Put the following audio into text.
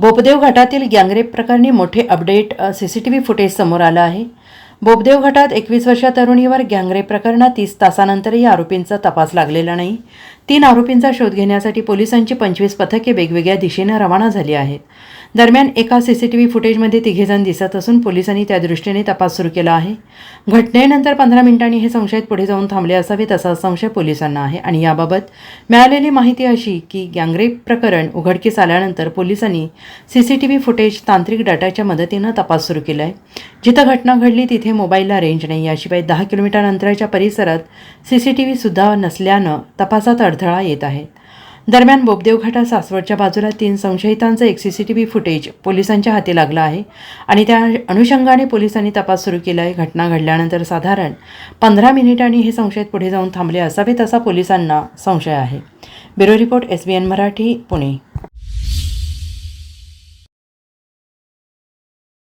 बोपदेव घाटातील गँगरेप प्रकरणी मोठे update C C T V footage समोर आलं आहे. बोबदेव घाटात एकवीस वर्षीय तरुणीवर गँगरेप प्रकरणात तीस तासानंतरही आरोपींचा तपास लागलेला नाही. तीन आरोपींचा शोध घेण्यासाठी पोलिसांची पंचवीस पथके वेगवेगळ्या दिशेनं रवाना झाली आहेत. दरम्यान एका सी सी टी व्ही फुटेजमध्ये तिघेजण दिसत असून पोलिसांनी त्या दृष्टीने तपास सुरू केला आहे. घटनेनंतर पंधरा मिनिटांनी हे संशयित पुढे जाऊन थांबले असावेत असा संशय पोलिसांना आहे आणि याबाबत मिळालेली माहिती अशी की गँगरेप प्रकरण उघडकीस आल्यानंतर पोलिसांनी C C T V footage तांत्रिक डाटाच्या मदतीनं तपास सुरू केला आहे जिथं घटना घडली तिथे मोबाईलला रेंज नाही. याशिवाय दहा किलोमीटर अंतराच्या परिसरात सी सी टी व्हीसुद्धा नसल्यानं तपासात अडथळा येत आहे. दरम्यान बोबदेव घाटा सासवडच्या बाजूला तीन संशयितांचं एक C C T V footage पोलिसांच्या हाती लागलं आहे आणि त्या अनुषंगाने पोलिसांनी तपास सुरू केला आहे. घटना घडल्यानंतर साधारण पंधरा मिनिटांनी हे संशयित पुढे जाऊन थांबले असावेत असा पोलिसांना संशय आहे. Bureau report S B N Marathi Pune.